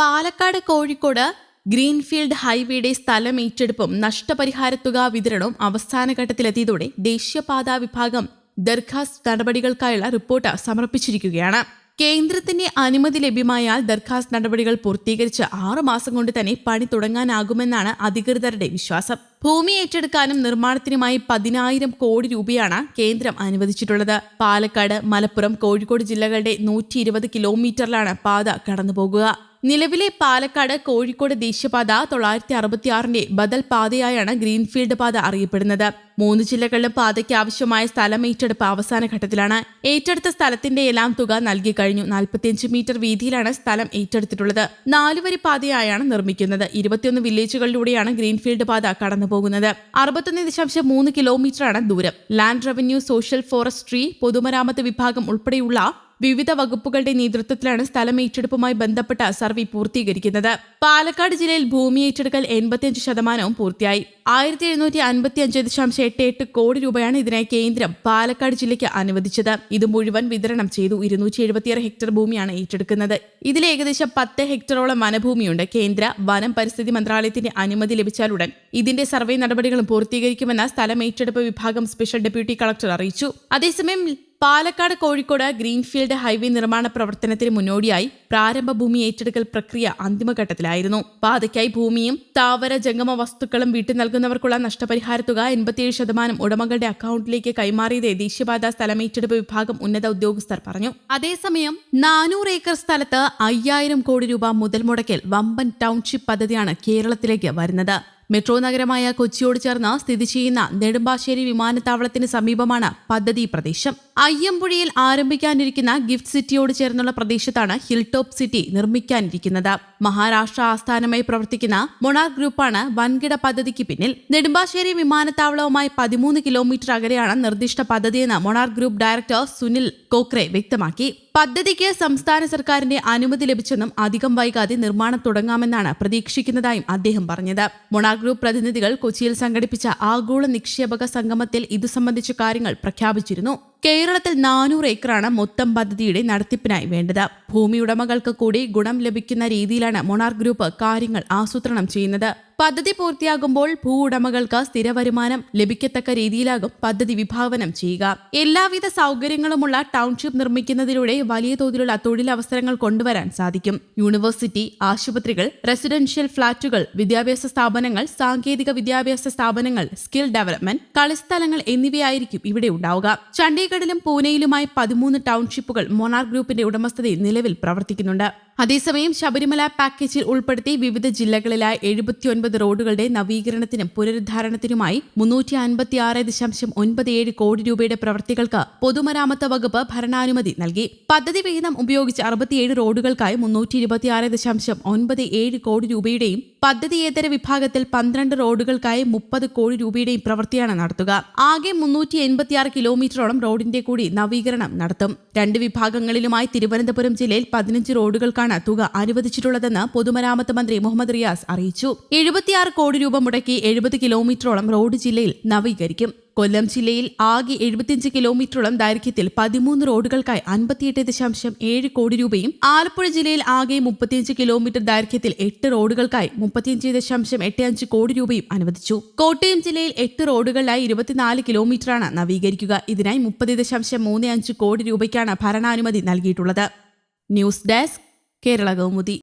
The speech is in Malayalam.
പാലക്കാട് കോഴിക്കോട് ഗ്രീൻഫീൽഡ് ഹൈവേയുടെ സ്ഥലം ഏറ്റെടുപ്പും നഷ്ടപരിഹാരത്തുക വിതരണവും അവസാന ഘട്ടത്തിലെത്തിയതോടെ ദേശീയപാതാ വിഭാഗം ദർഖാസ് നടപടികൾക്കായുള്ള റിപ്പോർട്ട് സമർപ്പിച്ചിരിക്കുകയാണ്. കേന്ദ്രത്തിന്റെ അനുമതി ലഭ്യമായാൽ ദർഖാസ് നടപടികൾ പൂർത്തീകരിച്ച് ആറു മാസം കൊണ്ട് തന്നെ പണി തുടങ്ങാനാകുമെന്നാണ് അധികൃതരുടെ വിശ്വാസം. ഭൂമി ഏറ്റെടുക്കാനും നിർമ്മാണത്തിനുമായി പതിനായിരം കോടി രൂപയാണ് കേന്ദ്രം അനുവദിച്ചിട്ടുള്ളത്. പാലക്കാട് മലപ്പുറം കോഴിക്കോട് ജില്ലകളുടെ നൂറ്റി കിലോമീറ്ററിലാണ് പാത കടന്നുപോകുക. നിലവിലെ പാലക്കാട് കോഴിക്കോട് ദേശീയപാത തൊള്ളായിരത്തി അറുപത്തിയാറിന്റെ ബദൽ പാതയായാണ് ഗ്രീൻഫീൽഡ് പാത അറിയപ്പെടുന്നത്. മൂന്ന് ജില്ലകളിലും പാതയ്ക്ക് ആവശ്യമായ സ്ഥലം ഏറ്റെടുപ്പ് അവസാന ഘട്ടത്തിലാണ്. ഏറ്റെടുത്ത സ്ഥലത്തിന്റെ എല്ലാം തുക നൽകി കഴിഞ്ഞു. നാൽപ്പത്തിയഞ്ച് മീറ്റർ വീതിയിലാണ് സ്ഥലം ഏറ്റെടുത്തിട്ടുള്ളത്. നാലുവരി പാതയായാണ് നിർമ്മിക്കുന്നത്. ഇരുപത്തിയൊന്ന് വില്ലേജുകളിലൂടെയാണ് ഗ്രീൻഫീൽഡ് പാത കടന്നുപോകുന്നത്. അറുപത്തൊന്ന് ദശാംശം മൂന്ന് കിലോമീറ്ററാണ് ദൂരം. ലാൻഡ് റവന്യൂ സോഷ്യൽ ഫോറസ്ട്രി പൊതുമരാമത്ത് വിഭാഗം ഉൾപ്പെടെയുള്ള വിവിധ വകുപ്പുകളുടെ നേതൃത്വത്തിലാണ് സ്ഥലം ഏറ്റെടുപ്പുമായി ബന്ധപ്പെട്ട സർവേ പൂർത്തീകരിക്കുന്നത്. പാലക്കാട് ജില്ലയിൽ ഭൂമി ഏറ്റെടുക്കൽ എൺപത്തിയഞ്ച് ശതമാനവും പൂർത്തിയായി. ആയിരത്തി എഴുന്നൂറ്റി അൻപത്തി അഞ്ച് ദശാംശം എട്ട് എട്ട് കോടി രൂപയാണ് ഇതിനായി കേന്ദ്രം പാലക്കാട് ജില്ലയ്ക്ക് അനുവദിച്ചത്. ഇത് മുഴുവൻ വിതരണം ചെയ്തു ഇരുന്നൂറ്റി എഴുപത്തിയാറ് ഹെക്ടർ ഭൂമിയാണ് ഏറ്റെടുക്കുന്നത്. ഇതിൽ ഏകദേശം പത്ത് ഹെക്ടറോളം വനഭൂമിയുണ്ട്. കേന്ദ്ര വനം പരിസ്ഥിതി മന്ത്രാലയത്തിന്റെ അനുമതി ലഭിച്ചാലുടൻ ഇതിന്റെ സർവേ നടപടികളും പൂർത്തീകരിക്കുമെന്ന് സ്ഥലം ഏറ്റെടുപ്പ് വിഭാഗം സ്പെഷ്യൽ ഡെപ്യൂട്ടി കളക്ടർ അറിയിച്ചു. അതേസമയം പാലക്കാട് കോഴിക്കോട് ഗ്രീൻഫീൽഡ് ഹൈവേ നിർമ്മാണ പ്രവർത്തനത്തിന് മുന്നോടിയായി പ്രാരംഭ ഭൂമി ഏറ്റെടുക്കൽ പ്രക്രിയ അന്തിമഘട്ടത്തിലായിരുന്നു. പാതയ്ക്കായി ഭൂമിയും താവര ജംഗമ വസ്തുക്കളും വീട്ടിൽ നൽകുന്നവർക്കുള്ള നഷ്ടപരിഹാര തുക എൺപത്തിയേഴ് ശതമാനം ഉടമകളുടെ അക്കൗണ്ടിലേക്ക് കൈമാറിയത് ദേശീയപാത സ്ഥലമേറ്റെടുപ്പ് വിഭാഗം ഉന്നത ഉദ്യോഗസ്ഥർ പറഞ്ഞു. അതേസമയം നാനൂറ് ഏക്കർ സ്ഥലത്ത് അയ്യായിരം കോടി രൂപ മുതൽ മുടക്കിൽ വമ്പൻ ടൗൺഷിപ്പ് പദ്ധതിയാണ് കേരളത്തിലേക്ക് വരുന്നത്. മെട്രോ നഗരമായ കൊച്ചിയോട് ചേർന്ന് സ്ഥിതി ചെയ്യുന്ന നെടുമ്പാശ്ശേരി വിമാനത്താവളത്തിന് സമീപമാണ് പദ്ധതി പ്രദേശം. അയ്യമ്പുഴയിൽ ആരംഭിക്കാനിരിക്കുന്ന ഗിഫ്റ്റ് സിറ്റിയോട് ചേർന്നുള്ള പ്രദേശത്താണ് ഹിൽ ടോപ്പ് സിറ്റി നിർമ്മിക്കാനിരിക്കുന്നത്. മഹാരാഷ്ട്ര ആസ്ഥാനമായി പ്രവർത്തിക്കുന്ന മൊണാർ ഗ്രൂപ്പാണ് വൻകിട പദ്ധതിക്ക് പിന്നിൽ. നെടുമ്പാശ്ശേരി വിമാനത്താവളവുമായി പതിമൂന്ന് കിലോമീറ്റർ അകലെയാണ് നിർദ്ദിഷ്ട പദ്ധതിയെന്ന് Monarch group director Sunil Kokre വ്യക്തമാക്കി. പദ്ധതിക്ക് സംസ്ഥാന സർക്കാരിന്റെ അനുമതി ലഭിച്ചെന്നും അധികം വൈകാതെ നിർമ്മാണം തുടങ്ങാമെന്നാണ് പ്രതീക്ഷിക്കുന്നതായും അദ്ദേഹം പറഞ്ഞത്. മൊണാ ഗ്രൂപ്പ് പ്രതിനിധികൾ കൊച്ചിയിൽ സംഘടിപ്പിച്ച ആഗോള നിക്ഷേപക സംഗമത്തിൽ ഇതു സംബന്ധിച്ച കാര്യങ്ങൾ പ്രഖ്യാപിച്ചിരുന്നു. കേരളത്തിൽ നാനൂറ് ഏക്കറാണ് മൊത്തം പദ്ധതിയുടെ നടത്തിപ്പിനായി വേണ്ടത്. ഭൂമി ഉടമകൾക്ക് കൂടി ഗുണം ലഭിക്കുന്ന രീതിയിലാണ് മൊണാർ ഗ്രൂപ്പ് കാര്യങ്ങൾ ആസൂത്രണം ചെയ്യുന്നത്. പദ്ധതി പൂർത്തിയാകുമ്പോൾ ഭൂ ഉടമകൾക്ക് സ്ഥിര വരുമാനം ലഭിക്കത്തക്ക രീതിയിലാകും പദ്ധതി വിഭാവനം ചെയ്യുക. എല്ലാവിധ സൗകര്യങ്ങളുമുള്ള ടൗൺഷിപ്പ് നിർമ്മിക്കുന്നതിലൂടെ വലിയ തോതിലുള്ള തൊഴിലവസരങ്ങൾ കൊണ്ടുവരാൻ സാധിക്കും. യൂണിവേഴ്സിറ്റി ആശുപത്രികൾ റെസിഡൻഷ്യൽ ഫ്ളാറ്റുകൾ വിദ്യാഭ്യാസ സ്ഥാപനങ്ങൾ സാങ്കേതിക വിദ്യാഭ്യാസ സ്ഥാപനങ്ങൾ സ്കിൽ ഡെവലപ്മെന്റ് കളിസ്ഥലങ്ങൾ എന്നിവയായിരിക്കും ഇവിടെ ഉണ്ടാവുക. ചണ്ഡീഗഡിലും പൂനെയിലുമായി പതിമൂന്ന് ടൗൺഷിപ്പുകൾ മൊണാർ ഗ്രൂപ്പിന്റെ ഉടമസ്ഥതയിൽ നിലവിൽ പ്രവർത്തിക്കുന്നുണ്ട്. അതേസമയം ശബരിമല പാക്കേജിൽ ഉൾപ്പെടുത്തി വിവിധ ജില്ലകളിലായ എഴുപത്തിയൊൻപത് റോഡുകളുടെ നവീകരണത്തിനും പുനരുദ്ധാരണത്തിനുമായി മുന്നൂറ്റി അൻപത്തി ആറ് ദശാംശം ഒൻപത് ഏഴ് കോടി രൂപയുടെ പ്രവൃത്തികൾക്ക് പൊതുമരാമത്ത് വകുപ്പ് ഭരണാനുമതി നൽകി. പദ്ധതി വിഹിതം ഉപയോഗിച്ച് അറുപത്തിയേഴ് റോഡുകൾക്കായി മുന്നൂറ്റി ഇരുപത്തിയാറ് ദശാംശം ഒൻപത് ഏഴ് കോടി രൂപയുടെയും പദ്ധതിയേതര വിഭാഗത്തിൽ പന്ത്രണ്ട് റോഡുകൾക്കായി മുപ്പത് കോടി രൂപയുടെയും പ്രവൃത്തിയാണ് നടത്തുക. ആകെ മുന്നൂറ്റി എൺപത്തിയാറ് കിലോമീറ്ററോളം റോഡിന്റെ കൂടി നവീകരണം നടത്തും. രണ്ട് വിഭാഗങ്ങളിലുമായി തിരുവനന്തപുരം ജില്ലയിൽ പതിനഞ്ച് റോഡുകൾക്കാണ് തുക അനുവദിച്ചിട്ടുള്ളതെന്ന് പൊതുമരാമത്ത് മന്ത്രി മുഹമ്മദ് റിയാസ് അറിയിച്ചു. എഴുപത്തിയാറ് കോടി രൂപ മുടക്കി എഴുപത് കിലോമീറ്ററോളം റോഡ് ജില്ലയിൽ നവീകരിക്കും. കൊല്ലം ജില്ലയിൽ ആകെ എഴുപത്തിയഞ്ച് കിലോമീറ്ററോളം ദൈർഘ്യത്തിൽ പതിമൂന്ന് റോഡുകൾക്കായി അൻപത്തിയെട്ട് ദശാംശം ഏഴ് കോടി രൂപയും ആലപ്പുഴ ജില്ലയിൽ ആകെ മുപ്പത്തിയഞ്ച് കിലോമീറ്റർ ദൈർഘ്യത്തിൽ എട്ട് റോഡുകൾക്കായി മുപ്പത്തിയഞ്ച് ദശാംശം എട്ട് അഞ്ച് കോടി രൂപയും അനുവദിച്ചു. കോട്ടയം ജില്ലയിൽ എട്ട് റോഡുകളിലായി ഇരുപത്തിനാല് കിലോമീറ്ററാണ് നവീകരിക്കുക. ഇതിനായി മുപ്പത് ദശാംശം മൂന്ന് അഞ്ച് കോടി രൂപയ്ക്കാണ് ഭരണാനുമതി നൽകിയിട്ടുള്ളത്. News desk Kerala Kaumudi.